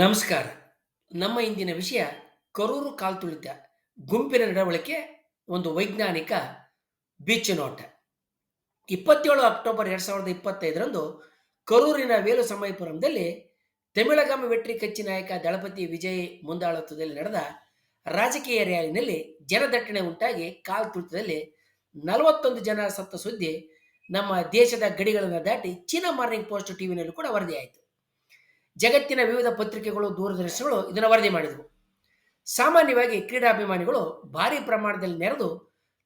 ನಮಸ್ಕಾರ. ನಮ್ಮ ಇಂದಿನ ವಿಷಯ ಕರೂರು ಕಾಲ್ತುಳಿತ ಗುಂಪಿನ ನಡವಳಿಕೆ, ಒಂದು ವೈಜ್ಞಾನಿಕ ಬೀಚ್ ನೋಟ ಇಪ್ಪತ್ತೇಳು ಅಕ್ಟೋಬರ್ ಎರಡ್ ಸಾವಿರದ ಇಪ್ಪತ್ತೈದರಂದು ಕರೂರಿನ ವೇಲು ಸಮಯಪುರಂದಲ್ಲಿ ತಮಿಳಗಾಮ ವೆಟ್ರಿ ಕಚ್ಚಿ ನಾಯಕ ದಳಪತಿ ವಿಜಯ್ ಮುಂದಾಳತ್ವದಲ್ಲಿ ನಡೆದ ರಾಜಕೀಯ ರ್ಯಾಲಿನಲ್ಲಿ ಜನದಟ್ಟಣೆ ಉಂಟಾಗಿ ಕಾಲ್ತುಳಿತದಲ್ಲಿ ನಲವತ್ತೊಂದು ಜನ ಸತ್ತ ಸುದ್ದಿ ನಮ್ಮ ದೇಶದ ಗಡಿಗಳನ್ನು ದಾಟಿ ಚೀನಾ ಮಾರ್ನಿಂಗ್ ಪೋಸ್ಟ್ ಟಿವಿನಲ್ಲಿ ಕೂಡ ವರದಿಯಾಯಿತು. ಜಗತ್ತಿನ ವಿವಿಧ ಪತ್ರಿಕೆಗಳು, ದೂರದರ್ಶನಗಳು ಇದನ್ನು ವರದಿ ಮಾಡಿದವು. ಸಾಮಾನ್ಯವಾಗಿ ಕ್ರೀಡಾಭಿಮಾನಿಗಳು ಭಾರಿ ಪ್ರಮಾಣದಲ್ಲಿ ನೆರೆದು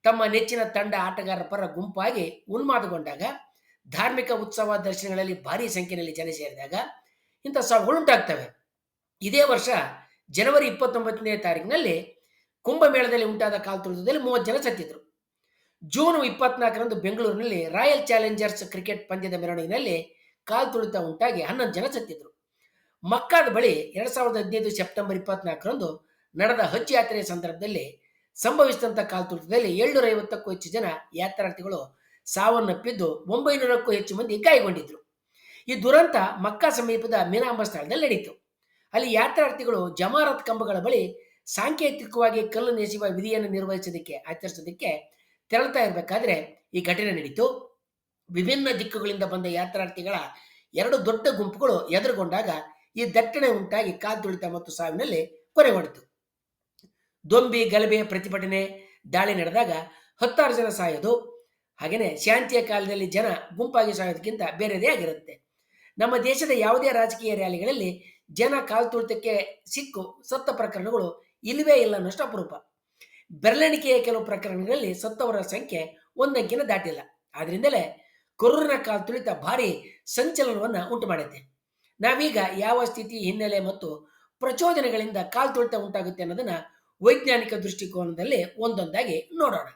ತಮ್ಮ ನೆಚ್ಚಿನ ತಂಡ ಆಟಗಾರರ ಪರ ಗುಂಪಾಗಿ ಉನ್ಮಾದಗೊಂಡಾಗ, ಧಾರ್ಮಿಕ ಉತ್ಸವ ದರ್ಶನಗಳಲ್ಲಿ ಭಾರಿ ಸಂಖ್ಯೆಯಲ್ಲಿ ಜನ ಸೇರಿದಾಗ ಇಂಥ ಸಾವುಗಳು ಉಂಟಾಗ್ತವೆ. ಇದೇ ವರ್ಷ ಜನವರಿ ಇಪ್ಪತ್ತೊಂಬತ್ತನೇ ತಾರೀಕಿನಲ್ಲಿ ಕುಂಭಮೇಳದಲ್ಲಿ ಉಂಟಾದ ಕಾಲ್ತುಳಿತದಲ್ಲಿ ಮೂವತ್ತು ಜನ ಸತ್ತಿದ್ರು. ಜೂನ್ ಇಪ್ಪತ್ನಾಲ್ಕರಂದು ಬೆಂಗಳೂರಿನಲ್ಲಿ ರಾಯಲ್ ಚಾಲೆಂಜರ್ಸ್ ಕ್ರಿಕೆಟ್ ಪಂದ್ಯದ ಮೆರವಣಿಗೆಯಲ್ಲಿ ಕಾಲ್ತುಳಿತ ಉಂಟಾಗಿ ಹನ್ನೊಂದು ಜನ ಸತ್ತಿದ್ರು. ಮಕ್ಕಾದ ಬಳಿ ಎರಡ್ ಸಾವಿರದ ಹದಿನೈದು ಸೆಪ್ಟೆಂಬರ್ ಇಪ್ಪತ್ನಾಲ್ಕರಂದು ನಡೆದ ಹಜ್ ಯಾತ್ರೆಯ ಸಂದರ್ಭದಲ್ಲಿ ಸಂಭವಿಸಿದಂಥ ಕಾಲ್ತುಳಿತದಲ್ಲಿ ಏಳ್ನೂರ ಐವತ್ತಕ್ಕೂ ಹೆಚ್ಚು ಜನ ಯಾತ್ರಾರ್ಥಿಗಳು ಸಾವನ್ನಪ್ಪಿದ್ದು ಒಂಬೈನೂರಕ್ಕೂ ಹೆಚ್ಚು ಮಂದಿ ಗಾಯಗೊಂಡಿದ್ರು. ಈ ದುರಂತ ಮಕ್ಕಾ ಸಮೀಪದ ಮೀನಾಂಬ ಸ್ಥಳದಲ್ಲಿ ನಡೆಯಿತು ಅಲ್ಲಿ ಯಾತ್ರಾರ್ಥಿಗಳು ಜಮಾರತ್ ಕಂಬಗಳ ಬಳಿ ಸಾಂಕೇತಿಕವಾಗಿ ಕಲ್ಲು ನೆಸೆಯುವ ವಿಧಿಯನ್ನು ನಿರ್ವಹಿಸೋದಕ್ಕೆ, ಆಚರಿಸೋದಕ್ಕೆ ತೆರಳುತ್ತಾ ಇರಬೇಕಾದ್ರೆ ಈ ಘಟನೆ ನಡೀತು. ವಿಭಿನ್ನ ದಿಕ್ಕುಗಳಿಂದ ಬಂದ ಯಾತ್ರಾರ್ಥಿಗಳ ಎರಡು ದೊಡ್ಡ ಗುಂಪುಗಳು ಎದುರುಗೊಂಡಾಗ ಈ ದಟ್ಟಣೆ ಉಂಟಾಗಿ ಕಾಲ್ತುಳಿತ ಮತ್ತು ಸಾವಿನಲ್ಲಿ ಕೊನೆಗೊಂಡಿತು ದೊಂಬಿ, ಗಲಭೆ, ಪ್ರತಿಭಟನೆ, ದಾಳಿ ನಡೆದಾಗ ಹತ್ತಾರು ಜನ ಸಾಯೋದು ಹಾಗೆಯೇ ಶಾಂತಿಯ ಕಾಲದಲ್ಲಿ ಜನ ಗುಂಪಾಗಿ ಸಾಯೋದಕ್ಕಿಂತ ಬೇರೆದೇ ಆಗಿರುತ್ತೆ. ನಮ್ಮ ದೇಶದ ಯಾವುದೇ ರಾಜಕೀಯ ರ್ಯಾಲಿಗಳಲ್ಲಿ ಜನ ಕಾಲ್ತುಳಿತಕ್ಕೆ ಸಿಕ್ಕು, ಸತ್ತ ಪ್ರಕರಣಗಳು ಇಲ್ಲವೇ ಇಲ್ಲ ಅನ್ನೋಷ್ಟು ಅಪರೂಪ. ಬೆರಳೆಣಿಕೆಯ ಕೆಲವು ಪ್ರಕರಣಗಳಲ್ಲಿ ಸತ್ತವರ ಸಂಖ್ಯೆ ಒಂದಂಕಿನ ದಾಟಿಲ್ಲ. ಆದ್ರಿಂದಲೇ ಕಾಲು ತುಳಿತ ಭಾರಿ ಸಂಚಲನವನ್ನ ಉಂಟು ಮಾಡುತ್ತೆ ನಾವೀಗ ಯಾವ ಸ್ಥಿತಿ ಹಿನ್ನೆಲೆ ಮತ್ತು ಪ್ರಚೋದನೆಗಳಿಂದ ಕಾಲ್ತುಳಿತ ಉಂಟಾಗುತ್ತೆ ಅನ್ನೋದನ್ನ ವೈಜ್ಞಾನಿಕ ದೃಷ್ಟಿಕೋನದಲ್ಲಿ ಒಂದೊಂದಾಗಿ ನೋಡೋಣ.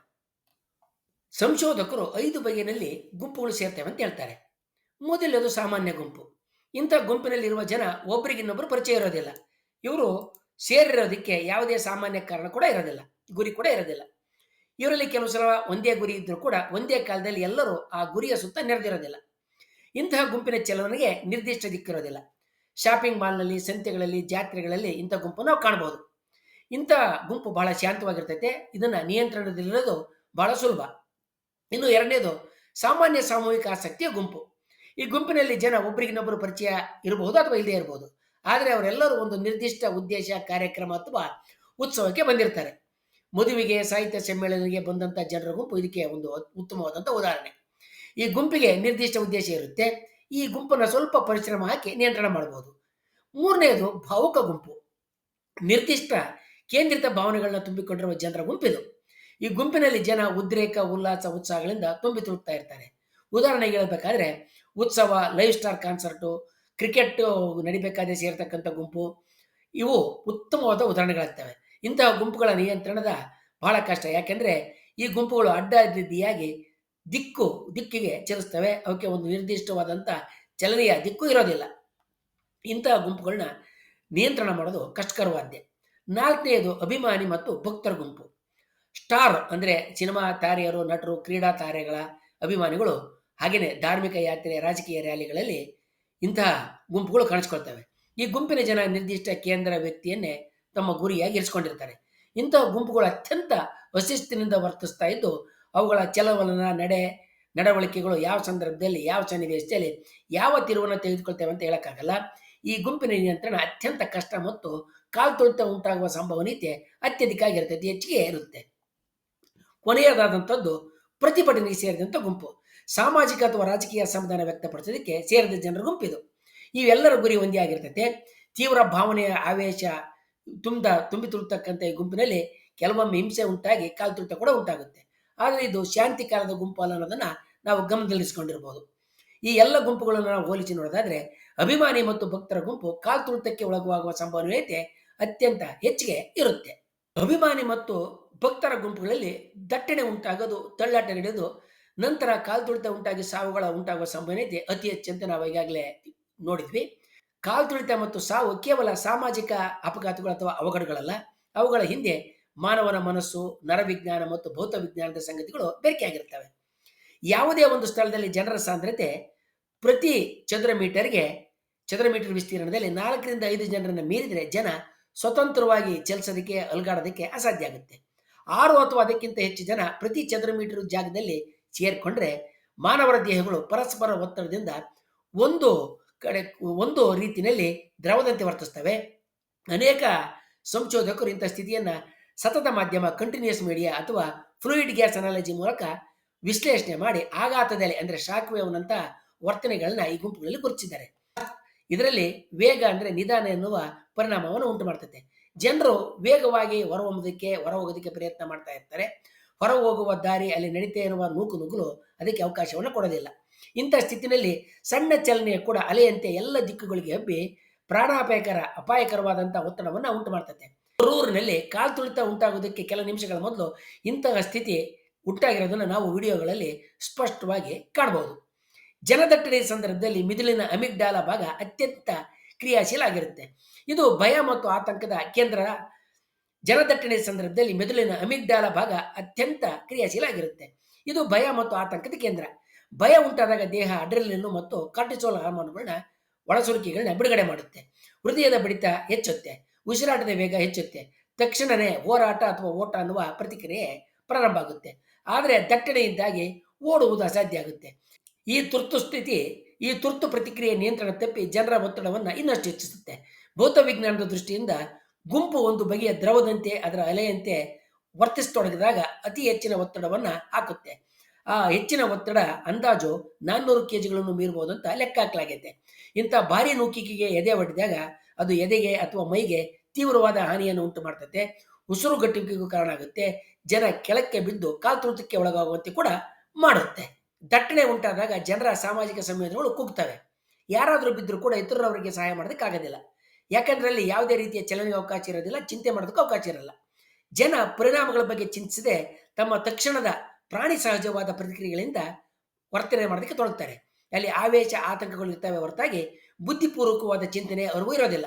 ಸಂಶೋಧಕರು ಐದು ಬಗೆಯಲ್ಲಿ ಗುಂಪುಗಳು ಸೇರ್ತವೆ ಅಂತ ಹೇಳ್ತಾರೆ. ಮೊದಲದು ಸಾಮಾನ್ಯ ಗುಂಪು. ಇಂಥ ಗುಂಪಿನಲ್ಲಿರುವ ಜನ ಒಬ್ಬರಿಗಿನ್ನೊಬ್ಬರು ಪರಿಚಯ ಇರೋದಿಲ್ಲ. ಇವರು ಸೇರಿರೋದಕ್ಕೆ ಯಾವುದೇ ಸಾಮಾನ್ಯ ಕಾರಣ ಕೂಡ ಇರೋದಿಲ್ಲ. ಗುರಿ ಕೂಡ ಇರೋದಿಲ್ಲ. ಇವರಲ್ಲಿ ಕೆಲವು ಸಲ ಒಂದೇ ಗುರಿ ಇದ್ದರೂ ಕೂಡ ಒಂದೇ ಕಾಲದಲ್ಲಿ ಎಲ್ಲರೂ ಆ ಗುರಿಯ ಸುತ್ತ ನೆರೆದಿರೋದಿಲ್ಲ. ಇಂತಹ ಗುಂಪಿನ ಚಲನೆಗೆ ನಿರ್ದಿಷ್ಟ ದಿಕ್ಕಿರೋದಿಲ್ಲ. ಶಾಪಿಂಗ್ ಮಾಲ್ನಲ್ಲಿ, ಸಂತೆಗಳಲ್ಲಿ, ಜಾತ್ರೆಗಳಲ್ಲಿ ಇಂಥ ಗುಂಪು ನಾವು ಕಾಣಬಹುದು. ಇಂಥ ಗುಂಪು ಬಹಳ ಶಾಂತವಾಗಿರ್ತೈತೆ. ಇದನ್ನ ನಿಯಂತ್ರಣದಲ್ಲಿರೋದು ಬಹಳ ಸುಲಭ. ಇನ್ನು ಎರಡನೇದು ಸಾಮಾನ್ಯ ಸಾಮೂಹಿಕ ಆಸಕ್ತಿಯ ಗುಂಪು. ಈ ಗುಂಪಿನಲ್ಲಿ ಜನ ಒಬ್ಬರಿಗಿನ್ನೊಬ್ಬರು ಪರಿಚಯ ಇರಬಹುದು ಅಥವಾ ಇಲ್ಲದೇ ಇರಬಹುದು. ಆದರೆ ಅವರೆಲ್ಲರೂ ಒಂದು ನಿರ್ದಿಷ್ಟ ಉದ್ದೇಶ, ಕಾರ್ಯಕ್ರಮ ಅಥವಾ ಉತ್ಸವಕ್ಕೆ ಬಂದಿರ್ತಾರೆ. ಮದುವೆಗೆ, ಸಾಹಿತ್ಯ ಸಮ್ಮೇಳನಕ್ಕೆ ಬಂದಂಥ ಜನರ ಗುಂಪು ಇದಕ್ಕೆ ಒಂದು ಉತ್ತಮವಾದಂಥ ಉದಾಹರಣೆ. ಈ ಗುಂಪಿಗೆ ನಿರ್ದಿಷ್ಟ ಉದ್ದೇಶ ಇರುತ್ತೆ. ಈ ಗುಂಪನ್ನು ಸ್ವಲ್ಪ ಪರಿಶ್ರಮ ಹಾಕಿ ನಿಯಂತ್ರಣ ಮಾಡಬಹುದು ಮೂರನೆಯದು ಭಾವುಕ ಗುಂಪು. ನಿರ್ದಿಷ್ಟ ಕೇಂದ್ರಿತ ಭಾವನೆಗಳನ್ನ ತುಂಬಿಕೊಂಡಿರುವ ಜನರ ಗುಂಪಿದು. ಈ ಗುಂಪಿನಲ್ಲಿ ಜನ ಉದ್ರೇಕ, ಉಲ್ಲಾಸ, ಉತ್ಸಾಹಗಳಿಂದ ತುಂಬಿ ತುಳುಕ್ತಾ ಇರ್ತಾರೆ. ಉದಾಹರಣೆಗೆ ಹೇಳ್ಬೇಕಾದ್ರೆ ಉತ್ಸವ, ಲೈವ್ ಸ್ಟಾರ್ ಕಾನ್ಸರ್ಟು, ಕ್ರಿಕೆಟ್ ನಡಿಬೇಕಾದ್ರೆ ಸೇರ್ತಕ್ಕಂಥ ಗುಂಪು, ಇವು ಉತ್ತಮವಾದ ಉದಾಹರಣೆಗಳಾಗ್ತವೆ. ಇಂತಹ ಗುಂಪುಗಳ ನಿಯಂತ್ರಣದ ಬಹಳ ಕಷ್ಟ. ಯಾಕೆಂದ್ರೆ ಈ ಗುಂಪುಗಳು ಅಡ್ಡಾದಿಡ್ಡಿಯಾಗಿ ದಿಕ್ಕು ದಿಕ್ಕಿಗೆ ಚಲಿಸ್ತವೆ. ಅವಕ್ಕೆ ಒಂದು ನಿರ್ದಿಷ್ಟವಾದಂಥ ಚಲನೆಯ ದಿಕ್ಕು ಇರೋದಿಲ್ಲ. ಇಂತಹ ಗುಂಪುಗಳನ್ನ ನಿಯಂತ್ರಣ ಮಾಡೋದು ಕಷ್ಟಕರವಾದ್ಯ. ನಾಲ್ಕನೆಯದು ಅಭಿಮಾನಿ ಮತ್ತು ಭಕ್ತರ ಗುಂಪು. ಸ್ಟಾರ್ ಅಂದರೆ ಸಿನಿಮಾ ತಾರೆಯರು, ನಟರು, ಕ್ರೀಡಾ ತಾರೆಗಳ ಅಭಿಮಾನಿಗಳು ಹಾಗೆಯೇ ಧಾರ್ಮಿಕ ಯಾತ್ರೆ, ರಾಜಕೀಯ ರ್ಯಾಲಿಗಳಲ್ಲಿ ಇಂತಹ ಗುಂಪುಗಳು ಕಾಣಿಸ್ಕೊಳ್ತವೆ. ಈ ಗುಂಪಿನ ಜನ ನಿರ್ದಿಷ್ಟ ಕೇಂದ್ರ ವ್ಯಕ್ತಿಯನ್ನೇ ತಮ್ಮ ಗುರಿಯಾಗಿ ಇರಿಸ್ಕೊಂಡಿರ್ತಾರೆ. ಇಂತಹ ಗುಂಪುಗಳು ಅತ್ಯಂತ ವಶಿಸ್ತಿನಿಂದ ವರ್ತಿಸ್ತಾ ಇದ್ದು ಅವುಗಳ ಚಲವಲನ ನಡೆ, ನಡವಳಿಕೆಗಳು ಯಾವ ಸಂದರ್ಭದಲ್ಲಿ, ಯಾವ ಸನ್ನಿವೇಶದಲ್ಲಿ, ಯಾವ ತಿರುವನ್ನು ತೆಗೆದುಕೊಳ್ತೇವೆ ಅಂತ ಹೇಳೋಕ್ಕಾಗಲ್ಲ. ಈ ಗುಂಪಿನ ನಿಯಂತ್ರಣ ಅತ್ಯಂತ ಕಷ್ಟ ಮತ್ತು ಕಾಲ್ತುಳಿತ ಉಂಟಾಗುವ ಸಂಭವನೀಯತೆ ಅತ್ಯಧಿಕ ಆಗಿರ್ತೈತಿ ಹೆಚ್ಚಿಗೆ ಇರುತ್ತೆ. ಕೊನೆಯದಾದಂಥದ್ದು, ಪ್ರತಿಭಟನೆಗೆ ಸೇರಿದಂಥ ಗುಂಪು. ಸಾಮಾಜಿಕ ಅಥವಾ ರಾಜಕೀಯ ಅಸಮಾಧಾನ ವ್ಯಕ್ತಪಡಿಸೋದಕ್ಕೆ ಸೇರಿದ ಜನರ ಗುಂಪಿದು. ಇವೆಲ್ಲರ ಗುರಿ ಒಂದೇ ಆಗಿರ್ತೈತೆ ತೀವ್ರ ಭಾವನೆಯ ಆವೇಶ ತುಂಬ, ತುಂಬಿ ತುಳುತಕ್ಕಂಥ ಈ ಗುಂಪಿನಲ್ಲಿ ಕೆಲವೊಮ್ಮೆ ಹಿಂಸೆ ಉಂಟಾಗಿ ಕಾಲ್ತುಳಿತ ಕೂಡ ಉಂಟಾಗುತ್ತೆ. ಆದರೆ ಇದು ಶಾಂತಿಕಾಲದ ಗುಂಪು ಅಲ್ಲ ಅನ್ನೋದನ್ನ ನಾವು ಗಮನದಲ್ಲಿಸ್ಕೊಂಡಿರ್ಬೋದು. ಈ ಎಲ್ಲ ಗುಂಪುಗಳನ್ನು ನಾವು ಹೋಲಿಸಿ ನೋಡೋದಾದ್ರೆ, ಅಭಿಮಾನಿ ಮತ್ತು ಭಕ್ತರ ಗುಂಪು ಕಾಲ್ತುಳಿತಕ್ಕೆ ಒಳಗುವಾಗುವ ಸಂಭವನೀಯತೆ ಅತ್ಯಂತ ಹೆಚ್ಚಿಗೆ ಇರುತ್ತೆ. ಅಭಿಮಾನಿ ಮತ್ತು ಭಕ್ತರ ಗುಂಪುಗಳಲ್ಲಿ ದಟ್ಟಣೆ ಉಂಟಾಗೋದು ತಳ್ಳಾಟ ನಡೆಯೋದು ನಂತರ ಕಾಲ್ತುಳಿತ ಉಂಟಾಗಿ ಸಾವುಗಳ ಉಂಟಾಗುವ ಸಂಭವನೀಯತೆ ಅತಿ ಹೆಚ್ಚಂತ ನಾವು ಈಗಾಗಲೇ ನೋಡಿದ್ವಿ. ಕಾಲ್ತುಳಿತ ಮತ್ತು ಸಾವು ಕೇವಲ ಸಾಮಾಜಿಕ ಅಪಘಾತಗಳು ಅಥವಾ ಅವಘಡಗಳಲ್ಲ, ಅವುಗಳ ಹಿಂದೆ ಮಾನವನ ಮನಸ್ಸು, ನರವಿಜ್ಞಾನ ಮತ್ತು ಭೌತ ವಿಜ್ಞಾನದ ಸಂಗತಿಗಳು ಬೆರಕೆಯಾಗಿರ್ತವೆ ಯಾವುದೇ ಒಂದು ಸ್ಥಳದಲ್ಲಿ ಜನರ ಸಾಂದ್ರತೆ ಪ್ರತಿ ಚದುರ ಮೀಟರ್ಗೆ, ಚದರ ಮೀಟರ್ ವಿಸ್ತೀರ್ಣದಲ್ಲಿ ನಾಲ್ಕರಿಂದ ಐದು ಜನರನ್ನು ಮೀರಿದರೆ ಜನ ಸ್ವತಂತ್ರವಾಗಿ ಚಲಿಸೋದಕ್ಕೆ, ಅಲ್ಗಾಡೋದಕ್ಕೆ ಅಸಾಧ್ಯ ಆಗುತ್ತೆ. ಆರು ಅಥವಾ ಅದಕ್ಕಿಂತ ಹೆಚ್ಚು ಜನ ಪ್ರತಿ ಚದುರ ಮೀಟರ್ ಜಾಗದಲ್ಲಿ ಸೇರಿಕೊಂಡ್ರೆ ಮಾನವರ ದೇಹಗಳು ಪರಸ್ಪರ ಒತ್ತಡದಿಂದ ಒಂದು ಕಡೆ, ಒಂದು ರೀತಿಯಲ್ಲಿ ದ್ರವದಂತೆ ವರ್ತಿಸ್ತವೆ. ಅನೇಕ ಸಂಶೋಧಕರು ಇಂಥ ಸ್ಥಿತಿಯನ್ನ ಸತತ ಮಾಧ್ಯಮ ಕಂಟಿನ್ಯೂಸ್ ಮೀಡಿಯಾ ಅಥವಾ ಫ್ಲೂಯಿಡ್ ಗ್ಯಾಸ್ ಅನಾಲಜಿ ಮೂಲಕ ವಿಶ್ಲೇಷಣೆ ಮಾಡಿ ಆಘಾತದಲ್ಲಿ ಅಂದ್ರೆ ಶಾಕ್ ವೇವ್ನಂತ ವರ್ತನೆಗಳನ್ನ ಈ ಗುಂಪುಗಳಲ್ಲಿ ಗುರುತಿಸಿದ್ದಾರೆ. ಇದರಲ್ಲಿ ವೇಗ ಅಂದ್ರೆ ನಿಧಾನ ಎನ್ನುವ ಪರಿಣಾಮವನ್ನು ಉಂಟು ಮಾಡ್ತದೆ. ಜನರು ವೇಗವಾಗಿ ಹೊರಹೊಮ್ಮೋದಕ್ಕೆ ಹೊರ ಹೋಗೋದಕ್ಕೆ ಪ್ರಯತ್ನ ಮಾಡ್ತಾ ಇರ್ತಾರೆ. ಹೊರ ಹೋಗುವ ದಾರಿ ಅಲ್ಲಿ ನಡೀತಾ ಇರುವ ನೂಕು ನುಗ್ಗಲು ಅದಕ್ಕೆ ಅವಕಾಶವನ್ನು ಕೊಡೋದಿಲ್ಲ. ಇಂಥ ಸ್ಥಿತಿನಲ್ಲಿ ಸಣ್ಣ ಚಲನೆ ಕೂಡ ಅಲೆಯಂತೆ ಎಲ್ಲ ದಿಕ್ಕುಗಳಿಗೆ ಹಬ್ಬಿ ಪ್ರಾಣಾಪಾಯಕರ ಅಪಾಯಕರವಾದಂತಹ ಒತ್ತಡವನ್ನು ಉಂಟು ಮಾಡ್ತದೆ. ರೂರಿನಲ್ಲಿ ಕಾಲ್ತುಳಿತ ಉಂಟಾಗುವುದಕ್ಕೆ ಕೆಲ ನಿಮಿಷಗಳ ಮೊದಲು ಇಂತಹ ಸ್ಥಿತಿ ಉಂಟಾಗಿರೋದನ್ನು ನಾವು ವಿಡಿಯೋಗಳಲ್ಲಿ ಸ್ಪಷ್ಟವಾಗಿ ಕಾಣಬಹುದು ಜನದಟ್ಟಣೆ ಸಂದರ್ಭದಲ್ಲಿ ಮಿದುಳಿನ ಅಮಿಗ್ಡಾಲ ಭಾಗ ಅತ್ಯಂತ ಕ್ರಿಯಾಶೀಲ ಆಗಿರುತ್ತೆ ಇದು ಭಯ ಮತ್ತು ಆತಂಕದ ಕೇಂದ್ರ. ಜನದಟ್ಟಣೆ ಸಂದರ್ಭದಲ್ಲಿ ಮೆದುಳಿನ ಅಮಿಗ್ಡಾಲ ಭಾಗ ಅತ್ಯಂತ ಕ್ರಿಯಾಶೀಲ ಆಗಿರುತ್ತೆ ಇದು ಭಯ ಮತ್ತು ಆತಂಕದ ಕೇಂದ್ರ. ಭಯ ಉಂಟಾದಾಗ ದೇಹ ಅಡ್ರೆಲಿನ್ ಮತ್ತು ಕಾರ್ಟಿಸೋಲ್ ಹಾರ್ಮೋನ್ಗಳನ್ನ ಒಳಸುರಿಕೆಗಳನ್ನ ಬಿಡುಗಡೆ ಮಾಡುತ್ತೆ. ಹೃದಯದ ಬಡಿತ ಹೆಚ್ಚುತ್ತೆ. ಉಸಿರಾಟದ ವೇಗ ಹೆಚ್ಚುತ್ತೆ. ತಕ್ಷಣವೇ ಹೋರಾಟ ಅಥವಾ ಓಟ ಅನ್ನುವ ಪ್ರತಿಕ್ರಿಯೆ ಪ್ರಾರಂಭ ಆಗುತ್ತೆ. ಆದರೆ ದಟ್ಟಣೆಯಿಂದಾಗಿ ಓಡುವುದು ಅಸಾಧ್ಯ ಆಗುತ್ತೆ. ಈ ತುರ್ತು ಸ್ಥಿತಿ, ಈ ತುರ್ತು ಪ್ರತಿಕ್ರಿಯೆ ನಿಯಂತ್ರಣ ತಪ್ಪಿ ಜನರ ಒತ್ತಡವನ್ನು ಇನ್ನಷ್ಟು ಹೆಚ್ಚಿಸುತ್ತೆ. ಭೌತ ವಿಜ್ಞಾನದ ದೃಷ್ಟಿಯಿಂದ ಗುಂಪು ಒಂದು ಬಗೆಯ ದ್ರವದಂತೆ ಅದರ ಅಲೆಯಂತೆ ವರ್ತಿಸತೊಡಗಿದಾಗ ಅತಿ ಹೆಚ್ಚಿನ ಒತ್ತಡವನ್ನು ಹಾಕುತ್ತೆ. ಆ ಹೆಚ್ಚಿನ ಒತ್ತಡ ಅಂದಾಜು ನಾನ್ನೂರು ಕೆ ಜಿಗಳನ್ನು ಮೀರಬಹುದು ಅಂತ ಲೆಕ್ಕ ಹಾಕಲಾಗಿದೆ ಇಂಥ ಭಾರಿ ನೂಕಿಕೆಗೆ ಎದೆ ಒಡ್ಡಿದಾಗ ಅದು ಎದೆಗೆ ಅಥವಾ ಮೈಗೆ ತೀವ್ರವಾದ ಹಾನಿಯನ್ನು ಉಂಟು ಮಾಡ್ತದೆ ಉಸಿರುಗಟ್ಟುವಿಕೆಗೂ ಕಾರಣ ಆಗುತ್ತೆ. ಜನ ಕೆಳಕ್ಕೆ ಬಿದ್ದು ಕಾಲ್ತೃತಕ್ಕೆ ಒಳಗಾಗುವಂತೆ ಕೂಡ ಮಾಡುತ್ತೆ. ದಟ್ಟಣೆ ಉಂಟಾದಾಗ ಜನರ ಸಾಮಾಜಿಕ ಸಂವೇದನೆಗಳು ಕುಗ್ತವೆ. ಯಾರಾದರೂ ಬಿದ್ದರೂ ಕೂಡ ಇತರರವರಿಗೆ ಸಹಾಯ ಮಾಡೋದಕ್ಕಾಗೋದಿಲ್ಲ. ಯಾಕಂದ್ರೆ ಅಲ್ಲಿ ಯಾವುದೇ ರೀತಿಯ ಚಲನೆಗೆ ಅವಕಾಶ ಇರೋದಿಲ್ಲ, ಚಿಂತೆ ಮಾಡೋದಕ್ಕೆ ಅವಕಾಶ ಇರಲ್ಲ. ಜನ ಪರಿಣಾಮಗಳ ಬಗ್ಗೆ ಚಿಂತಿಸದೆ ತಮ್ಮ ತಕ್ಷಣದ ಪ್ರಾಣಿ ಸಹಜವಾದ ಪ್ರತಿಕ್ರಿಯೆಗಳಿಂದ ವರ್ತನೆ ಮಾಡೋದಕ್ಕೆ ತೊಡಗ್ತಾರೆ. ಅಲ್ಲಿ ಆವೇಶ, ಆತಂಕಗಳು ಇರ್ತವೆ ಹೊರತಾಗಿ ಬುದ್ಧಿಪೂರ್ವಕವಾದ ಚಿಂತನೆ ಅವರಿಗೂ ಇರೋದಿಲ್ಲ.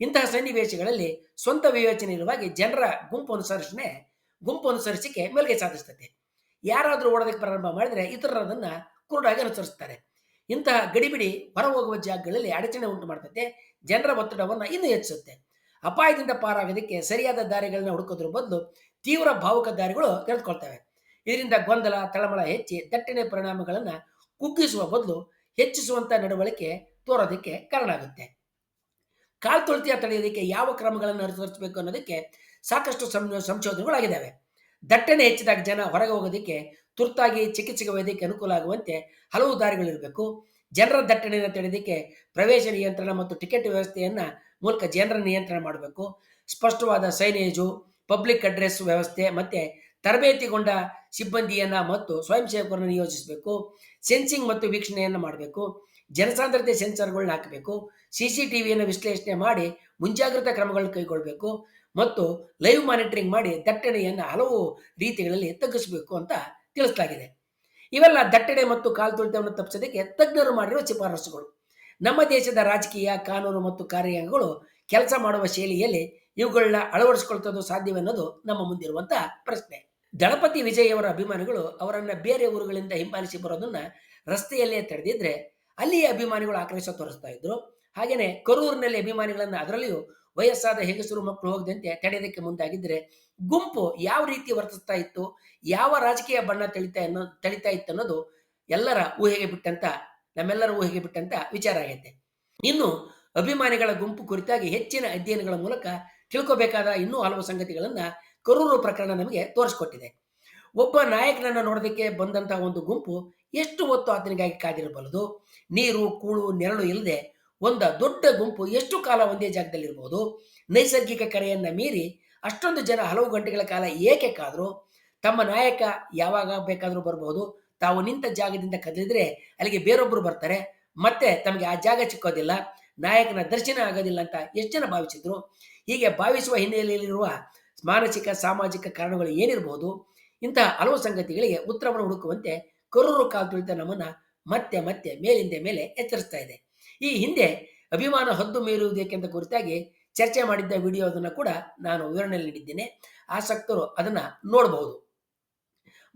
ಇಂತಹ ಸನ್ನಿವೇಶಗಳಲ್ಲಿ ಸ್ವಂತ ವಿವೇಚನೆ ಇರುವಾಗಿ ಜನರ ಗುಂಪು ಅನುಸರಿಸಣೆ ಗುಂಪು ಅನುಸರಿಸಿಕೆ ಮೇಲ್ಗೆ ಸಾಧಿಸ್ತದೆ. ಯಾರಾದರೂ ಓಡೋದಕ್ಕೆ ಪ್ರಾರಂಭ ಮಾಡಿದರೆ ಇತರರು ಅದನ್ನ ಕುರುಡಾಗಿ ಅನುಸರಿಸ್ತಾರೆ. ಇಂತಹ ಗಡಿಬಿಡಿ ಹೊರ ಹೋಗುವ ಜಾಗಗಳಲ್ಲಿ ಅಡಚಣೆ ಉಂಟು ಮಾಡ್ತದೆ, ಜನರ ಒತ್ತಡವನ್ನು ಇನ್ನೂ ಹೆಚ್ಚಿಸುತ್ತೆ. ಅಪಾಯದಿಂದ ಪಾರಾಗೋದಕ್ಕೆ ಸರಿಯಾದ ದಾರಿಗಳನ್ನ ಹುಡುಕೋದ್ರ ಬದಲು ತೀವ್ರ ಭಾವುಕ ದಾರಿಗಳು ತೆಗೆದುಕೊಳ್ತವೆ ಇದರಿಂದ ಗೊಂದಲ, ತಳಮಳ ಹೆಚ್ಚಿ ದಟ್ಟಣೆ ಪರಿಣಾಮಗಳನ್ನು ಕುಗ್ಗಿಸುವ ಬದಲು ಹೆಚ್ಚಿಸುವಂತ ನಡವಳಿಕೆ ತೋರೋದಕ್ಕೆ ಕಾರಣ ಆಗುತ್ತೆ. ಕಾಲ್ತುಳಿತ ತಡೆಯೋದಕ್ಕೆ ಯಾವ ಕ್ರಮಗಳನ್ನು ಅನುಸರಿಸಬೇಕು ಅನ್ನೋದಕ್ಕೆ ಸಾಕಷ್ಟು ಸಂಶೋಧನೆಗಳಾಗಿದ್ದಾವೆ. ದಟ್ಟಣೆ ಹೆಚ್ಚಿದಾಗ ಜನ ಹೊರಗೆ ಹೋಗೋದಕ್ಕೆ, ತುರ್ತಾಗಿ ಚಿಕಿತ್ಸೆಗೆ ಒಯ್ಯೋದಕ್ಕೆ ಅನುಕೂಲ ಆಗುವಂತೆ ಹಲವು ದಾರಿಗಳಿರಬೇಕು ಜನರ ದಟ್ಟಣೆಯನ್ನು ತಡೆಯೋದಕ್ಕೆ ಪ್ರವೇಶ ನಿಯಂತ್ರಣ ಮತ್ತು ಟಿಕೆಟ್ ವ್ಯವಸ್ಥೆಯನ್ನ ಮೂಲಕ ಜನರ ನಿಯಂತ್ರಣ ಮಾಡಬೇಕು. ಸ್ಪಷ್ಟವಾದ ಸೈನೇಜು, ಪಬ್ಲಿಕ್ ಅಡ್ರೆಸ್ ವ್ಯವಸ್ಥೆ ಮತ್ತೆ ತರಬೇತಿಗೊಂಡ ಸಿಬ್ಬಂದಿಯನ್ನ ಮತ್ತು ಸ್ವಯಂ ಸೇವಕರನ್ನು ನಿಯೋಜಿಸಬೇಕು. ಸೆನ್ಸಿಂಗ್ ಮತ್ತು ವೀಕ್ಷಣೆಯನ್ನು ಮಾಡಬೇಕು. ಜನಸಾಂದ್ರತೆ ಸೆನ್ಸರ್ಗಳನ್ನ ಹಾಕಬೇಕು. ಸಿ ಸಿ ಟಿವಿಯನ್ನು ವಿಶ್ಲೇಷಣೆ ಮಾಡಿ ಮುಂಜಾಗ್ರತಾ ಕ್ರಮಗಳನ್ನು ಕೈಗೊಳ್ಳಬೇಕು ಮತ್ತು ಲೈವ್ ಮಾನಿಟರಿಂಗ್ ಮಾಡಿ ದಟ್ಟಣೆಯನ್ನು ಹಲವು ರೀತಿಗಳಲ್ಲಿ ತಗ್ಗಿಸಬೇಕು ಅಂತ ತಿಳಿಸಲಾಗಿದೆ. ಇವೆಲ್ಲ ದಟ್ಟಣೆ ಮತ್ತು ಕಾಲ್ತುಳಿತವನ್ನು ತಪ್ಪಿಸೋದಕ್ಕೆ ತಜ್ಞರು ಮಾಡಿರುವ ಶಿಫಾರಸುಗಳು. ನಮ್ಮ ದೇಶದ ರಾಜಕೀಯ, ಕಾನೂನು ಮತ್ತು ಕಾರ್ಯಾಂಗಗಳು ಕೆಲಸ ಮಾಡುವ ಶೈಲಿಯಲ್ಲಿ ಇವುಗಳನ್ನ ಅಳವಡಿಸಿಕೊಳ್ತದ್ದು ಸಾಧ್ಯವೆನ್ನೋದು ನಮ್ಮ ಮುಂದಿರುವಂತಹ ಪ್ರಶ್ನೆ. ದಳಪತಿ ಅವರ ಅಭಿಮಾನಿಗಳು ಅವರನ್ನ ಬೇರೆ ಊರುಗಳಿಂದ ಹಿಂಬಾಲಿಸಿ ಬರೋದನ್ನ ರಸ್ತೆಯಲ್ಲೇ ತಡೆದಿದ್ರೆ ಅಲ್ಲಿಯ ಅಭಿಮಾನಿಗಳು ಆಕ್ರೋಶ ತೋರಿಸ್ತಾ ಇದ್ರು. ಹಾಗೇನೆ ಕರೂರಿನಲ್ಲಿ ಅಭಿಮಾನಿಗಳನ್ನ ಅದರಲ್ಲಿಯೂ ವಯಸ್ಸಾದ ಹೆಂಗಸರು ಮಕ್ಕಳು ಹೋಗದಂತೆ ತಡೆಯೋದಕ್ಕೆ ಮುಂದಾಗಿದ್ರೆ ಗುಂಪು ಯಾವ ರೀತಿ ವರ್ತಿಸ್ತಾ ಇತ್ತು, ಯಾವ ರಾಜಕೀಯ ಬಣ್ಣ ತಳಿತಾ ಅನ್ನೋ ತಳಿತಾ ಇತ್ತು ಅನ್ನೋದು ಎಲ್ಲರ ಊಹೆಗೆ ಬಿಟ್ಟಂತ, ನಮ್ಮೆಲ್ಲರ ಊಹೆಗೆ ಬಿಟ್ಟಂತ ವಿಚಾರ ಆಗೈತೆ. ಇನ್ನು ಅಭಿಮಾನಿಗಳ ಗುಂಪು ಕುರಿತಾಗಿ ಹೆಚ್ಚಿನ ಅಧ್ಯಯನಗಳ ಮೂಲಕ ತಿಳ್ಕೋಬೇಕಾದ ಇನ್ನೂ ಹಲವು ಸಂಗತಿಗಳನ್ನ ಕರೂರು ಪ್ರಕರಣ ನಮಗೆ ತೋರಿಸ್ಕೊಟ್ಟಿದೆ. ಒಬ್ಬ ನಾಯಕನನ್ನ ನೋಡೋದಕ್ಕೆ ಬಂದಂತಹ ಒಂದು ಗುಂಪು ಎಷ್ಟು ಹೊತ್ತು ಆತನಿಗಾಗಿ ಕಾದಿರಬಲ್ಲದು ನೀರು, ಕೂಳು, ನೆರಳು ಇಲ್ಲದೆ ಒಂದ ದೊಡ್ಡ ಗುಂಪು ಎಷ್ಟು ಕಾಲ ಒಂದೇ ಜಾಗದಲ್ಲಿರ್ಬೋದು ನೈಸರ್ಗಿಕ ಕರೆಯನ್ನ ಮೀರಿ ಅಷ್ಟೊಂದು ಜನ ಹಲವು ಗಂಟೆಗಳ ಕಾಲ ಏಕೆ ಕಾದ್ರು? ತಮ್ಮ ನಾಯಕ ಯಾವಾಗ ಬೇಕಾದರೂ ಬರಬಹುದು ತಾವು ನಿಂತ ಜಾಗದಿಂದ ಕದಲಿದ್ರೆ ಅಲ್ಲಿಗೆ ಬೇರೊಬ್ಬರು ಬರ್ತಾರೆ. ಮತ್ತೆ ತಮಗೆ ಆ ಜಾಗ ಸಿಕ್ಕೋದಿಲ್ಲ ನಾಯಕನ ದರ್ಶನ ಆಗೋದಿಲ್ಲ ಅಂತ ಎಷ್ಟು ಜನ ಭಾವಿಸಿದ್ರು? ಹೀಗೆ ಭಾವಿಸುವ ಹಿನ್ನೆಲೆಯಲ್ಲಿರುವ ಮಾನಸಿಕ, ಸಾಮಾಜಿಕ ಕಾರಣಗಳು ಏನಿರಬಹುದು ಇಂತಹ ಹಲವು ಸಂಗತಿಗಳಿಗೆ ಉತ್ತರವನ್ನು ಹುಡುಕುವಂತೆ ಕರೂರು ಕಾಲ್ತುಳಿತ ನಮ್ಮನ್ನು ಮತ್ತೆ ಮತ್ತೆ ಮೇಲಿಂದ ಮೇಲೆ ಎಚ್ಚರಿಸ್ತಾ ಇದೆ. ಈ ಹಿಂದೆ ಅಭಿಮಾನ ಹದ್ದು ಮೀರುವುದೇಕೆಂದ ಕುರಿತಾಗಿ ಚರ್ಚೆ ಮಾಡಿದ್ದ ವಿಡಿಯೋದನ್ನ ಕೂಡ ನಾನು ವಿವರಣೆ ನೀಡಿದ್ದೇನೆ. ಆಸಕ್ತರು ಅದನ್ನ ನೋಡಬಹುದು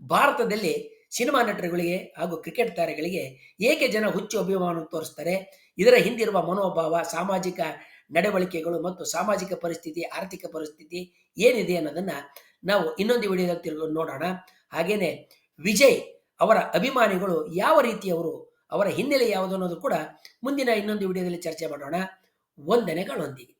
ಭಾರತದಲ್ಲಿ ಸಿನಿಮಾ ನಟರುಗಳಿಗೆ ಹಾಗೂ ಕ್ರಿಕೆಟ್ ತಾರೆಗಳಿಗೆ ಏಕೆ ಜನ ಹುಚ್ಚು ಅಭಿಮಾನ ತೋರಿಸ್ತಾರೆ? ಇದರ ಹಿಂದಿರುವ ಮನೋಭಾವ, ಸಾಮಾಜಿಕ ನಡವಳಿಕೆಗಳು ಮತ್ತು ಸಾಮಾಜಿಕ ಪರಿಸ್ಥಿತಿ, ಆರ್ಥಿಕ ಪರಿಸ್ಥಿತಿ ಏನಿದೆ ಅನ್ನೋದನ್ನ ನಾವು ಇನ್ನೊಂದು ವಿಡಿಯೋದಲ್ಲಿ ತಿರುಗಿ ನೋಡೋಣ. ಹಾಗೇನೆ ವಿಜಯ್ ಅವರ ಅಭಿಮಾನಿಗಳು ಯಾವ ರೀತಿಯವರು ಅವರ ಹಿನ್ನೆಲೆ ಯಾವುದು ಅನ್ನೋದು ಕೂಡ ಮುಂದಿನ ಇನ್ನೊಂದು ವಿಡಿಯೋದಲ್ಲಿ ಚರ್ಚೆ ಮಾಡೋಣ. ವಂದನೆಗಳೊಂದಿಗೆ.